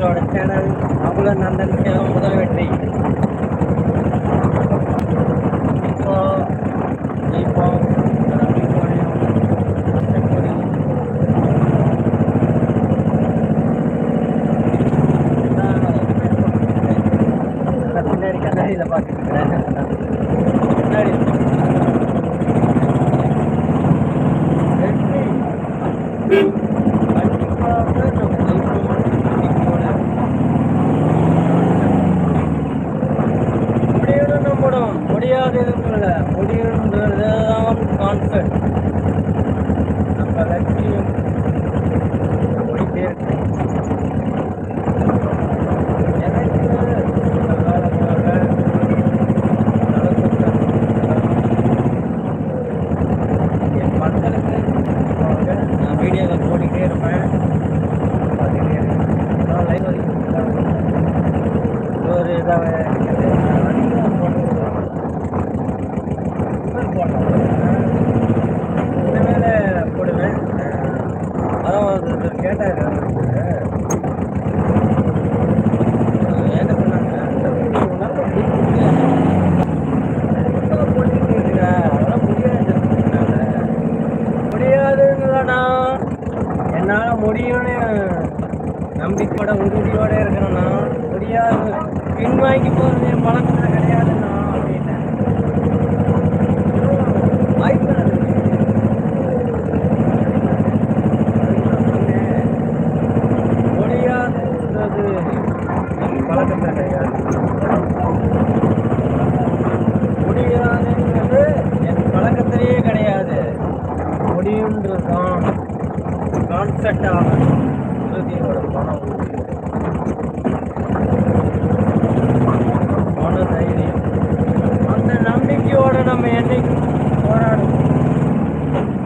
പ്രോഡക്റ്റാണ് ആമുഖ നന്ദൻ മുതൽ വെട്ടി முடியாததுல முடியுன்றதுதான் கான்செப்ட் நம்ம லட்சியம். போயிட்டே இருக்கு எனக்கு இதாக காலமாக நலத்திட்டம் என் மக்களுக்கு அவங்க நான் வீடியோவில் போட்டுக்கிட்டே இருப்பேன் பார்த்துக்கிட்டே இருக்கேன் நான் லைவ் ஒரு இதாக இருக்குது அதிகம் போட்டு இனிமேல் போடுவேன் அதான் ஒருத்தர் கேட்டார் என்ன சொன்னாங்க உன்னால போட்டுக்கிட்டு இருக்கிற அதெல்லாம் முடியாது முடியாதுங்களா என்னால் முடியும்னு நம்பிக்கையோட உறுதியோட இருக்கிறேன்னா முடியாது பின்வாங்கி போகிறது என் பழக்கத்தில் நான் அப்படின்னேன் வாய்ப்பு இருக்கு. முடியாதுன்றது என் பழக்கத்தில் கிடையாது. முடியாதுன்றது என் பழக்கத்திலேயே கிடையாது. முடியுன்றது தான் கான்செப்ட் ஆகும் உறுதியோட பணம் மன தைரியம் அந்த நம்பிக்கையோட நம்ம என்னைக்கும் போராடுவோம்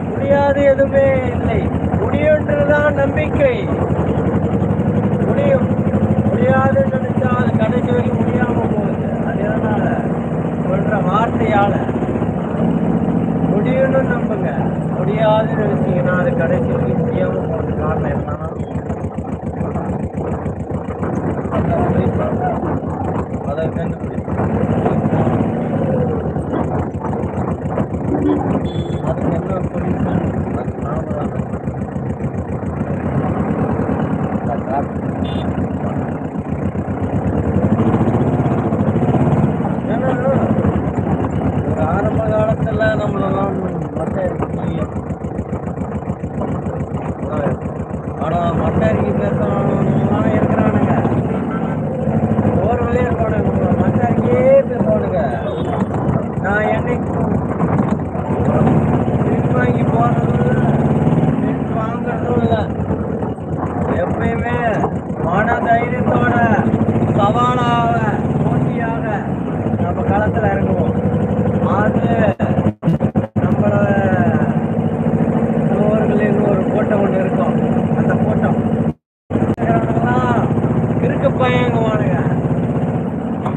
முடியாது எதுவுமே இல்லை. முடியுன்றதுதான் நம்பிக்கை. முடியும். முடியாதுன்னு நினைச்சா அது கடைசி வரைக்கும் முடியாம போகுது. அது எதனால? சொல்ற வார்த்தையால. முடியும்னு நம்புங்க. முடியாதுன்னு நினைச்சீங்கன்னா அது கடைசி வரைக்கும் முடியாம போகிறது காரணம் என்னன்னா அதை குறிப்பாங்க. அதை கண்டுபிடிப்போம் நான் என்னைக்கும் பின்வாங்கி போறதும் இல்லை பின் வாங்குறதும் இல்லை எப்பயுமே மன தைரியத்தோட சவாலாக போட்டியாக நம்ம களத்தில் இறங்குவோம் அது நம்மளோட முன்னோர்களின் ஒரு கோட்டம் ஒன்று இருக்கும் அந்த கோட்டம் இருக்கிறவனுங்கெல்லாம் கிறுக்கு பையங்குவானுங்க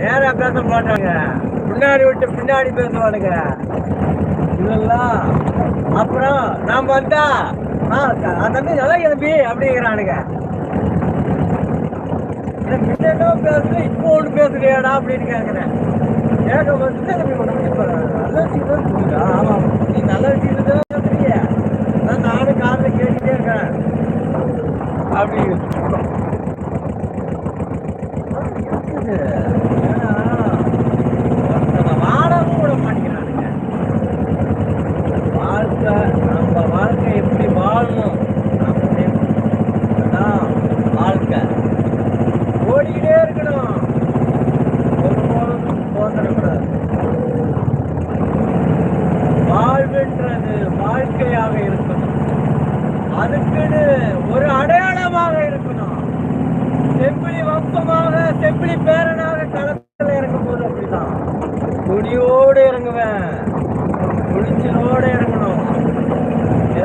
நேரா பேச மாட்டாங்க முன்னாடி விட்டு பின்னாடி பேசுவானுங்க இதெல்லாம் அப்புறம் நாம் பார்த்தா ஆ க- தம்பி நல்லா தம்பி அப்படிங்கிறானுங்க. முன்னோ பேசுறேன் இப்போ ஒன்று பேசுறியாடா அப்படின்னு கேட்குறேன் கேட்க வந்து தம்பி உனக்கு இப்போ நல்ல விஷயம் தான் சொல்லுடா ஆமாம் நீ நல்ல விஷயம் தான் பேசுறிய நான் நானும் காதில் கேட்டுட்டே இருக்கேன். அப்படி 对。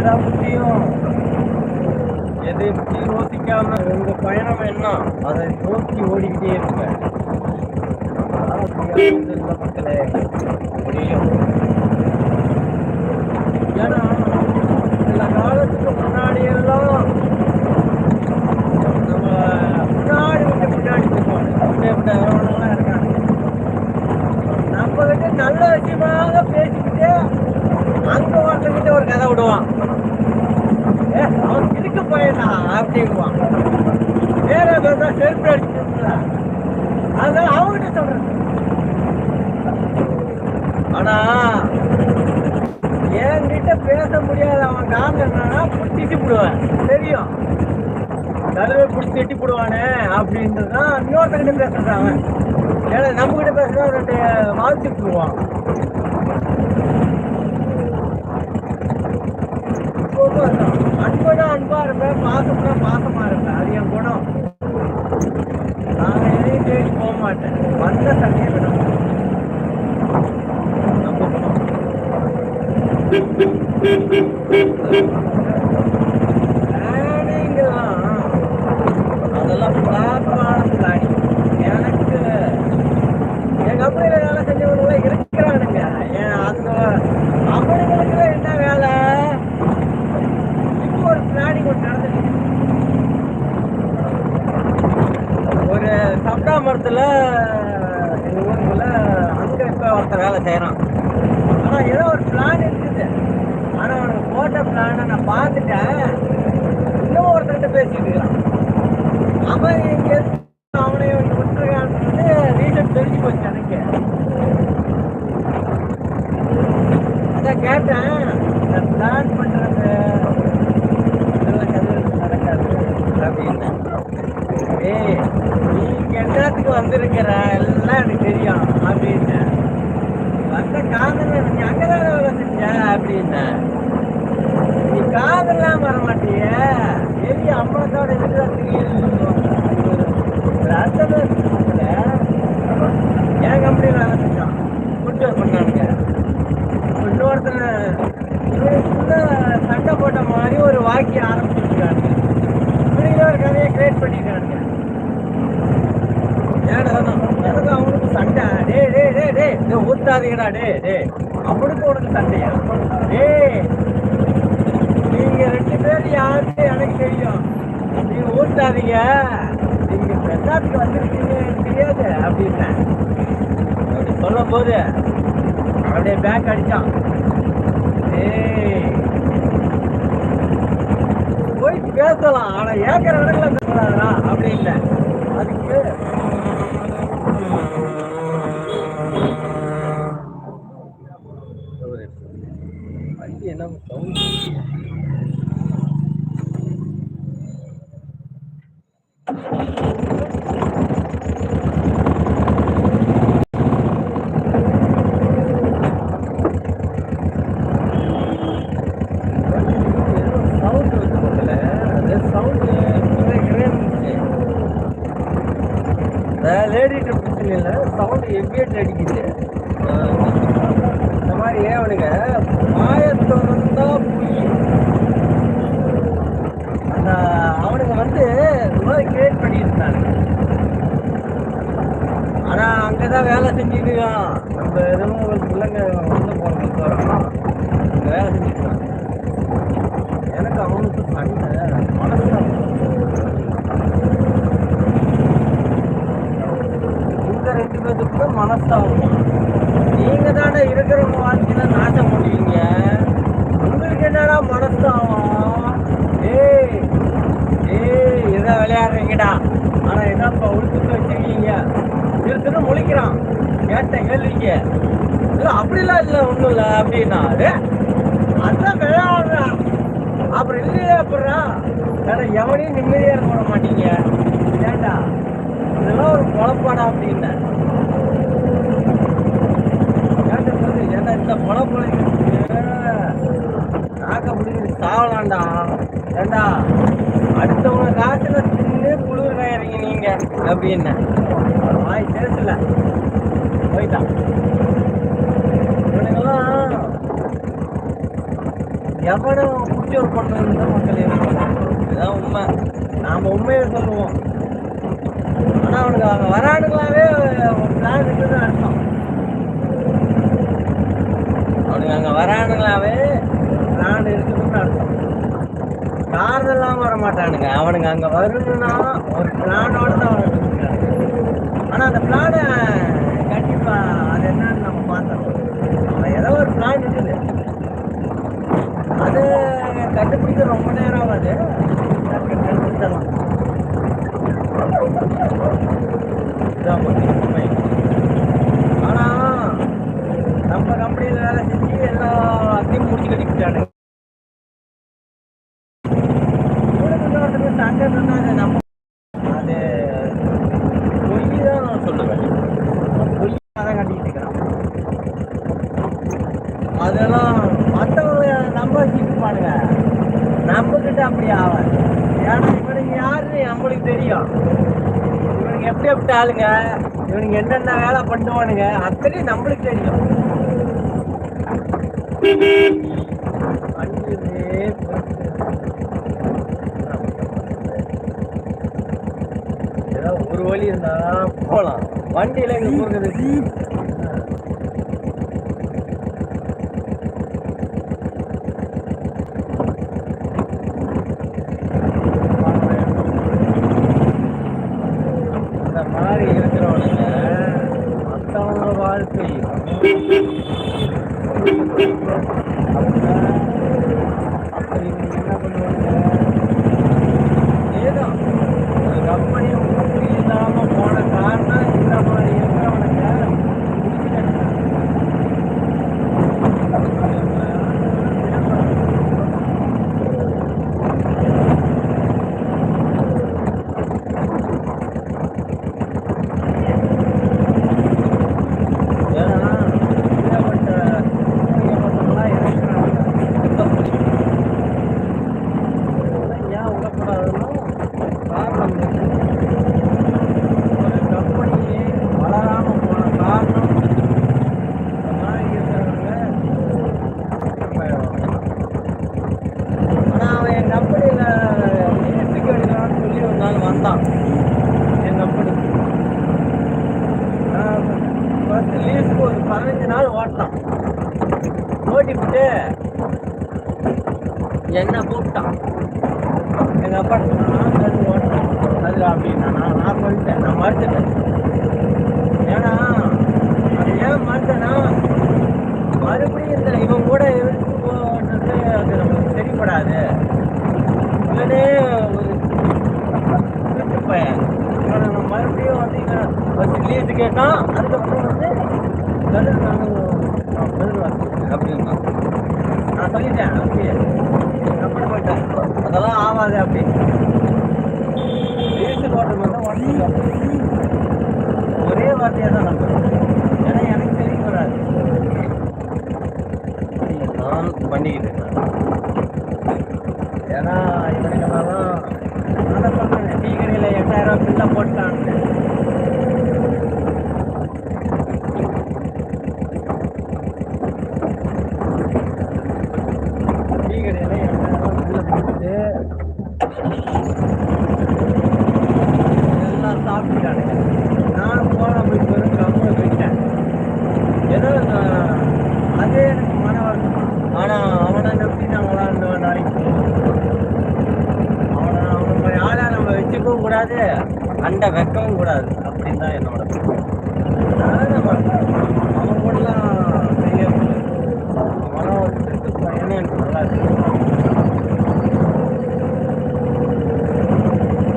எல்லா பற்றியும் எதை பற்றியும் யோசிக்காம இந்த பயணம் என்ன அதை நோக்கி ஓடிக்கிட்டே இருங்க. மக்களே முடியும் ஏன்னா சில காலத்துக்கு முன்னாடியெல்லாம் நம்ம முன்னாடி விட்டு பின்னாடி போவாங்க இருக்காங்க நம்மகிட்ட நல்ல விஷயமாக பேசிக்கிட்டே வாங்குவான்கிட்ட ஒரு கதை விடுவான். ஏ அவன் கிறுக்கு போயிடா அப்படிங்குவான். வேற ஏதோ செல்ஃபி அடிச்சுடா அதான் அவங்ககிட்ட சொல்றேன் ஆனா என்கிட்ட பேச முடியாத அவன் காரணம் என்னன்னா பிடிச்சி போடுவேன். தெரியும். தலைவர் பிடிச்சி எட்டி போடுவானே அப்படின்றதான் இன்னொருத்தங்கிட்ட பேசுறான் அவன். ஏன்னா நம்மகிட்ட பேசுனா ரெண்டு மாற்றி போடுவான். கூட அன்பா இருப்பேன் பாசம்னா பாசமா இருப்பேன். அது என் குணம். நான் எதையும் தேடி போக மாட்டேன். வந்த சண்டையை விட மாட்டேன். நம்ம குணம் பிளானிங்லாம் அதெல்லாம் ப்ராப்பரான பிளானிங் எனக்கு என் கம்பெனியில் வேலை செஞ்சவங்க இருக்கிறானுங்க ஏன் அந்த அவனுங்களுக்கு என்ன வேலை இப்போ ஒரு பிளானிங் ஒன்று நடந்துச்சு ஒரு சப்டா மரத்தில் எங்கள் ஊருக்குள்ள அங்கே இப்போ ஒருத்தர் வேலை செய்கிறான் ஆனால் ஏதோ ஒரு பிளான் இருக்குது. ஆனால் அவனுக்கு போட்ட பிளானை நான் பார்த்துட்டேன். இன்னும் ஒருத்தர்கிட்ட பேசிட்டு இருக்கிறான் அவன் இங்கே அவனை வந்து விட்டுருக்கான்னு ரீசன் தெரிஞ்சு போச்சு எனக்கு. அதான் கேட்டேன். இந்த பிளான் பண்ணுறது நடக்காது. அப்படின்னு. ஏய் நீங்க என்னத்துக்கு வந்திருக்கிற? எல்லாம் எனக்கு தெரியும் அப்படின்னு. வந்த காதல் நீ அங்கதான் வேலை செஞ்ச அப்படின்னு. நீ காதெல்லாம் வர மாட்டிய. எலி அம்மாத்தோட இருக்கிறதுக்கு அர்த்தமே என் கம்பெனி வேலை செஞ்சோம் குட்டு பண்ணானுங்க இன்னொருத்தனை சண்டை போட்ட மாதிரி ஒரு வாக்கியம் ஆரம்பிச்சிருக்காங்க இப்படி ஒரு கதையை கிரியேட் பண்ணியிருக்காங்க ஏடா எனக்கு அவனுக்கு சண்டை டே டே டே டே ஊத்தாதீங்கடா டே டே அவனுக்கு உனக்கு சண்டையா டேய் நீங்க ரெண்டு பேர் யாருன்னு எனக்கு தெரியும். நீங்க ஊத்தாதீங்க. நீங்க பிரசாத்துக்கு வந்திருக்கீங்க தெரியாது அப்படின்னேன் அப்படி சொல்லும் போது அப்படியே பேக் அடிச்சான். ஏய் போய் பேசலாம் ஆனா ஏக்கர் இடத்துல பேசலாதா அப்படி இல்லை. இல்லை சவுண்ட் எவ்வியட் அடிக்குது இந்த மாதிரி அவனுங்க மாயத்தை வந்தா அந்த அவனுங்க வந்து இந்த மாதிரி கிரியேட் பண்ணியிருந்தாங்க. ஆனால் அங்கே தான் வேலை செஞ்சுருக்கான் நம்ம எதுவும் உங்களுக்கு பிள்ளைங்க வந்து போனோம் வரோம் வேலை செஞ்சுருக்கான் எனக்கு அவனுக்கு சண்டை. மனசு இந்த மனசாகும். நீங்க தானே இருக்கிறவங்க வாழ்க்கையில நாசம் பண்ணுவீங்க உங்களுக்கு என்னடா மனசாகும்? ஏய் ஏய் இதை விளையாடுறீங்கடா. ஆனா என்னப்பா உழுத்துட்டு வச்சிருக்கீங்க? இருக்குன்னு முழிக்கிறான். கேட்ட கேள்விக்கு இல்லை அப்படிலாம் இல்லை ஒன்றும் இல்லை அப்படின்னா டேய், அதான் விளையாடுறான் அப்புறம் இல்லையே அப்புறம் ஏன்னா எவனையும் நிம்மதியாக இருக்க விட மாட்டீங்க. ஏண்டா? இதெல்லாம் ஒரு குழப்பாடா அப்படின்னேன். சொல்லு, ஏன்டா இந்த குழப்பம் நாக்க பிடிச்சி சாவலாம்டா ஏண்டா? அடுத்தவங்க காத்துல தின்னு குளிர் இறங்கி நீங்க. அப்படின்னு. வாய் பேசல. போயிட்டான் இவனுங்கெல்லாம் எவனும் பிடிச்ச ஒரு பொண்ணு தான் மக்கள் இருப்பாங்க இதுதான் உண்மை. நாம உண்மையை சொல்லுவோம். ஆனா அவனுக்கு அவங்க வரானுங்களாவே ஒரு பிளான் இருக்குதுன்னு அர்த்தம். அங்கே வரானுங்களாவே நான் இருக்கணும்னு அர்த்தம் காரணம்லாம் வர மாட்டானுங்க. அவனுங்க அங்கே வரணும்னா ஒரு பிளானோட தான் அவனுக்கு ஆனால் அந்த பிளானை கண்டிப்பாக அது என்னன்னு நம்ம பார்த்தோம். அவன் ஏதோ ஒரு பிளான் இருக்குது. அது கண்டுபிடிக்க ரொம்ப நேரம் ஆகாது. கண்டுபிடிச்சிடலாம். இதான் உண்மை. நம்ம கம்பெனியில வேலை செஞ்சு எல்லாத்தையும் முடிச்சு கட்டிக்கிட்டானுங்க இவனுக்கு சண்டை இருந்தா நம்ம அது பொய் தான் நான் சொல்லுவேன். பொய் தான் கட்டிக்கிட்டு இருக்கிறான். அதெல்லாம் மற்றவங்க நம்ப வச்சுருப்பானுங்க நம்ம கிட்ட அப்படி ஆகாது ஏன்னா இவனுக்கு யாருன்னு நம்மளுக்கு தெரியும். இவனுக்கு எப்படி எப்படி ஆளுங்க? இவனுக்கு என்னென்ன வேலை பண்ணுவானுங்க? அத்தனையும் நம்மளுக்கு தெரியும். ஒரு வழி இருந்தா போலாம். வண்டியில எங்க போகுது இந்த மாதிரி இருக்கிறவனுங்க மற்றவங்க வாழ்க்கை அப்படி நீங்க என்ன பண்ணுவாங்க ஏதோ ஒரு கம்பெனி முக்கிய இல்லாம போன காரணம் இந்த மாதிரி இருக்கிறவனுங்க ஏன்னா இப்படியாப்பட்ட இப்படியாப்பட்டவங்களாம் இருக்கிறாங்க ஏன் விடக்கூடாதுன்னா காரணம் இருக்கு. ஒரு கம்பெனி வளராம போன காரணம் இந்த மாதிரி இருக்கிறவங்க ஆனா அவன் என் கம்பெனியில லீஸுக்கு எடுக்கலாம்னு சொல்லி ஒரு நாள் வந்தான் என் கம்பெனிக்கு ஃபர்ஸ்ட் லீஸுக்கு ஒரு பதினஞ்சு நாள் ஓட்டினான் ஓட்டிவிட்டு என்ன கூப்பிட்டான் எங்கள் அப்பா நான் அது ஓட்டணும் அது அப்படின்னா நான் நான் சொல்லிட்டேன் நான் மறுத்துட்டேன். ஏன்னா அது ஏன் மறுத்தேன்னா மறுபடியும் இந்த இவன் கூட இருந்து போன்றது அது நமக்கு சரிப்படாது இவனே ஒரு திருட்டு பையன். இவனை நம்ம மறுபடியும் வந்து இவன் ஃபஸ்ட் லீஸு கேட்டான் அதுக்கப்புறம் வந்து பதில் நான் பதில் வாசிக்கிறேன் அப்படின்னா. நான் சொல்லிட்டேன் அப்படியே பண்ண போயிட்டேன். அதெல்லாம் ஆகாது அப்படின்னு. ஒரே வார்த்தையாக தான் நம்புறேன் ஏன்னா எனக்கு தெரிய வராது. நான் பண்ணிக்கிட்டு இருக்கேன் ஏன்னா இவனுக்கு நான் நான் சொன்னேன் டீ கடையில் எட்டாயிரம் பில்லை போட்டான்னு டீ கடையில் எட்டாயிரம் பில்லை போட்டுட்டு எல்லாம் நான் போன போய் பெரும் கம்முன்னு போயிட்டேன் ஏதோ நான் அதே எனக்கு மன வருத்தம். ஆனால் அவனை நம்பி நான் விளாண்டு நாளைக்கு அவனை அவனை ஆளை நம்ம வச்சுக்கவும் கூடாது அண்டை வைக்கவும் கூடாது. அப்படின்னு தான் என்னோட அதனால நம்ம அவன் கூடலாம் செய்யக்கூடாது அவனை ஒரு திருட்டு பையனே எனக்கு நல்லா தெரியும்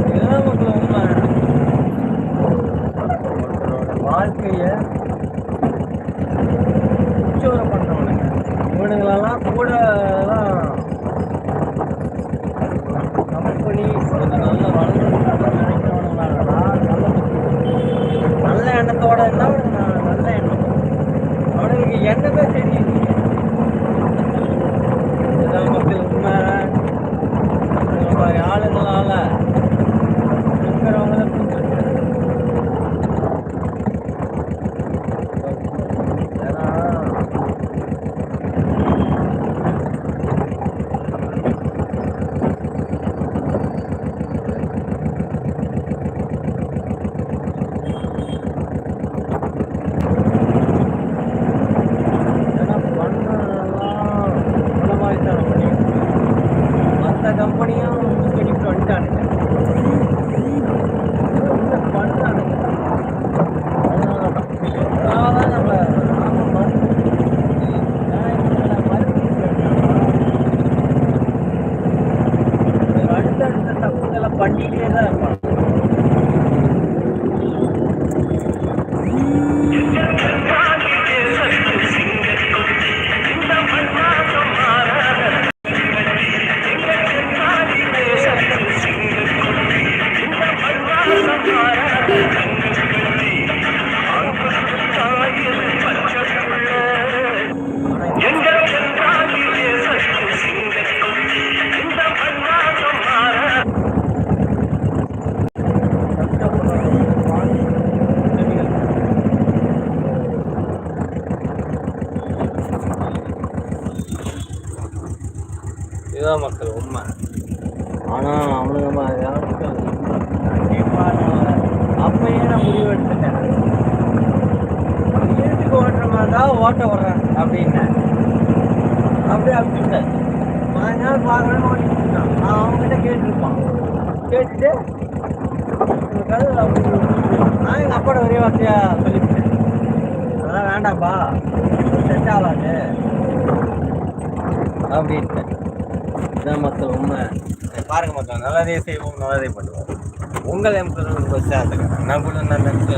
இதுதான் நமக்கு உண்மை ஒருத்தரோட வாழ்க்கையை உச்சோர பண்றவனுங்க. இவனுங்களெல்லாம் கூட கம்பெனி கொஞ்சம் நல்ல வளர்ந்து நினைக்கிறவனுங்களா நல்ல எண்ணத்தோட இருந்தால் நல்ல எண்ணம். அவனுக்கு எண்ணமே சரியில்லைங்க அப்படின்னா அப்படியே அப்படின்ட்டார் பாஞ்சு நாள் பார்க்குறேன்னு ஓட்டிட்டு நான் அவங்ககிட்ட கேட்டுருப்பான். கேட்டுட்டு கதவு அப்படி நான் எங்கள் அப்பாட ஒரே வார்த்தையாக சொல்லிவிட்டேன் அதெல்லாம் வேண்டாம்ப்பா செட் ஆகாது. அப்படின்ட்டு இதான் மக்கள் உண்மை. பாருங்க மக்கள் நல்லதே செய்வோம் நல்லதே பண்ணுவோம். உங்கள் எம்பது சேர்த்துக்கிறேன் நான் கூட நான் நினைச்சு